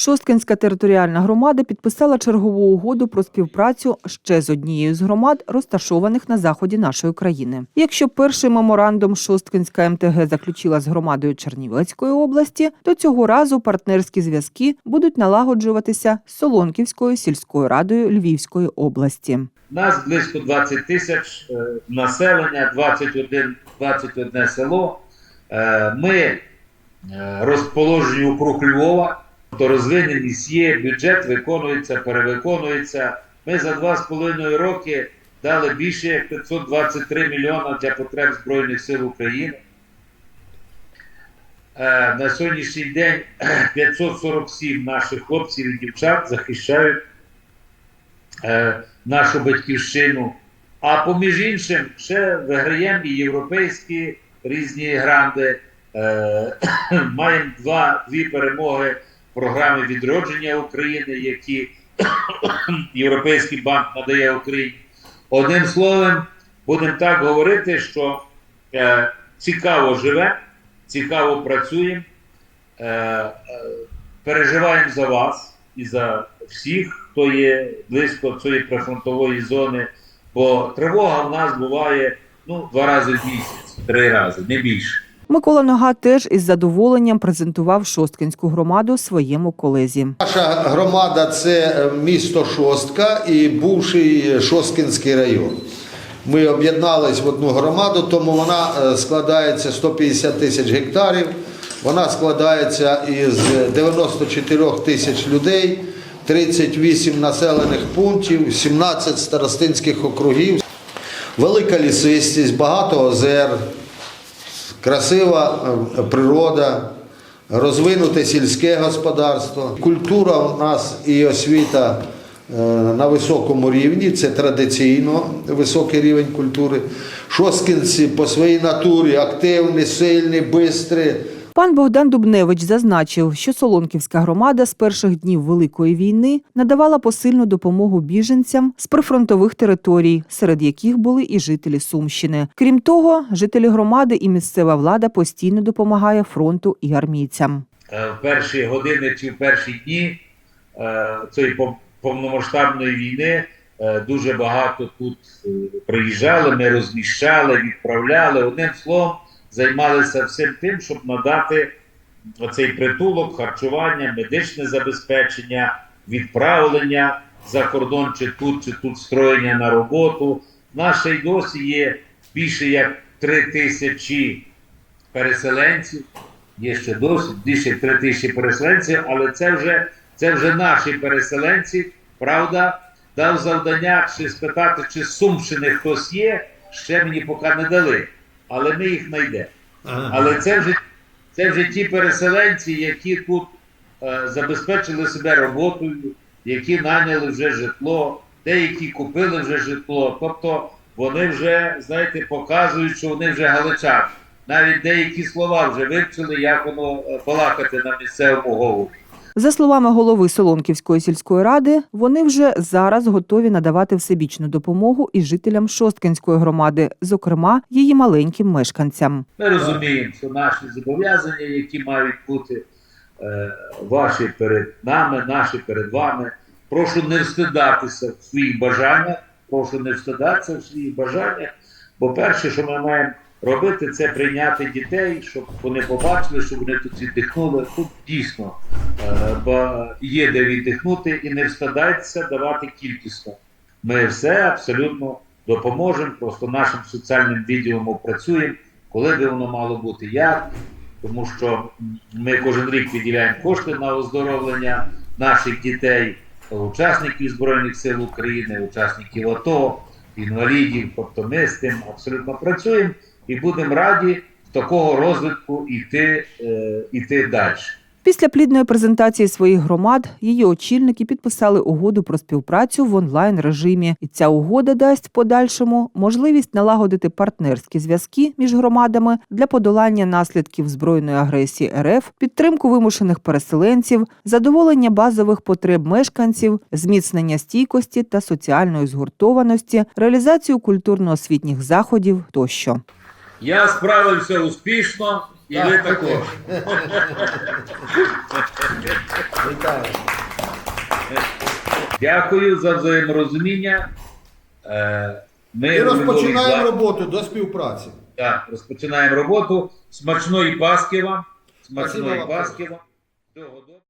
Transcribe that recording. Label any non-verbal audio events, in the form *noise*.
Шосткинська територіальна громада підписала чергову угоду про співпрацю ще з однією з громад, розташованих на заході нашої країни. Якщо перший меморандум Шосткинська МТГ заключила з громадою Чернівецької області, то цього разу партнерські зв'язки будуть налагоджуватися з Солонківською сільською радою Львівської області. Нас близько 20 тисяч е, населення, 21, 21 село. Е, Ми е, розположені округ Львова, то розвиненість є, бюджет виконується, перевиконується. Ми за 2,5 роки дали більше як 523 мільйона для потреб Збройних сил України. Е, На сьогоднішній день *clears throat* 547 наших хлопців і дівчат захищають е, нашу батьківщину. А поміж іншим, ще виграємо і європейські різні гранди. Е, *clears throat* маємо два, дві перемоги в програмі відродження України, які *coughs* Європейський банк надає Україні. Одним словом, будемо так говорити, що е, цікаво живе, цікаво працюємо, е, е, переживаємо за вас і за всіх, хто є близько цієї прифронтової зони, бо тривога в нас буває ну, два рази в місяць, три рази, не більше. Микола Нога теж із задоволенням презентував Шосткинську громаду своєму колезі. Наша громада це е, місто Шостка і бувший Шосткинський район. Ми об'єднались в одну громаду, тому вона е, складається 150 тисяч гектарів. Вона складається із 94 тисяч людей, 38 населених пунктів, 17 старостинських округів, велика лісистість, багато озер, красива е, природа, розвинуте сільське господарство. Культура у нас і освіта е, на високому рівні, це традиційно високий рівень культури. Шосткинці по своїй натурі активні, сильні, бистрі. Пан Богдан Дубневич зазначив, що Солонківська громада з перших днів Великої війни надавала посильну допомогу біженцям з прифронтових територій, серед яких були і жителі Сумщини. Крім того, жителі громади і місцева влада постійно допомагає фронту і армійцям. Е, в перші години чи в перші дні е, цієї пов- повномасштабної війни е, дуже багато тут е, приїжджали, ми розміщали, відправляли. Одним словом, займалися всім тим, щоб надати оцей притулок, харчування, медичне забезпечення, відправлення за кордон, чи тут, чи тут строєння на роботу. Наше й досі є більше як три тисячі переселенців. Є ще досить більше три тисячі переселенців, але це вже, це вже наші переселенці. Правда, дав завдання чи спитати, чи з Сумщини хтось є, ще мені поки не дали. Але ми їх знайдемо. Але це вже, це вже ті переселенці, які тут е, забезпечили себе роботою, які наняли вже житло, деякі купили вже житло. Тобто вони вже, знаєте, показують, що вони вже галичани. Навіть деякі слова вже вивчили, як воно е, балакати на місцевому говорі. За словами голови Солонківської сільської ради, вони вже зараз готові надавати всебічну допомогу і жителям Шосткинської громади, зокрема її маленьким мешканцям. Ми розуміємо, що наші зобов'язання, які мають бути е, ваші перед нами, наші перед вами. Прошу не встидатися в своїх бажаннях, прошу не встидатися в своїх бажаннях. Бо перше, що ми маємо робити, це прийняти дітей, щоб вони побачили, щоб вони тут віддихнули. Тут дійсно е, бо є де віддихнути і не встидайтеся давати кількісно. Ми все абсолютно допоможемо, просто нашим соціальним відділом опрацюємо, коли би воно мало бути, як. Тому що ми кожен рік виділяємо кошти на оздоровлення наших дітей, учасників Збройних сил України, учасників АТО, інвалідів. Тобто ми з тим абсолютно працюємо і будемо раді такого розвитку йти, е, йти далі. Після плідної презентації своїх громад її очільники підписали угоду про співпрацю в онлайн режимі, і ця угода дасть в подальшому можливість налагодити партнерські зв'язки між громадами для подолання наслідків збройної агресії РФ, підтримку вимушених переселенців, задоволення базових потреб мешканців, зміцнення стійкості та соціальної згуртованості, реалізацію культурно-освітніх заходів тощо. Я справився успішно, І Так, ви також. Вітаю. Дякую за взаєморозуміння. Е, Ми І розпочинаємо роботу. роботу до співпраці. Так, розпочинаємо роботу. Смачної Пасхи вам. Спасибо Смачної вам. Пасхи вам. Всього доброго.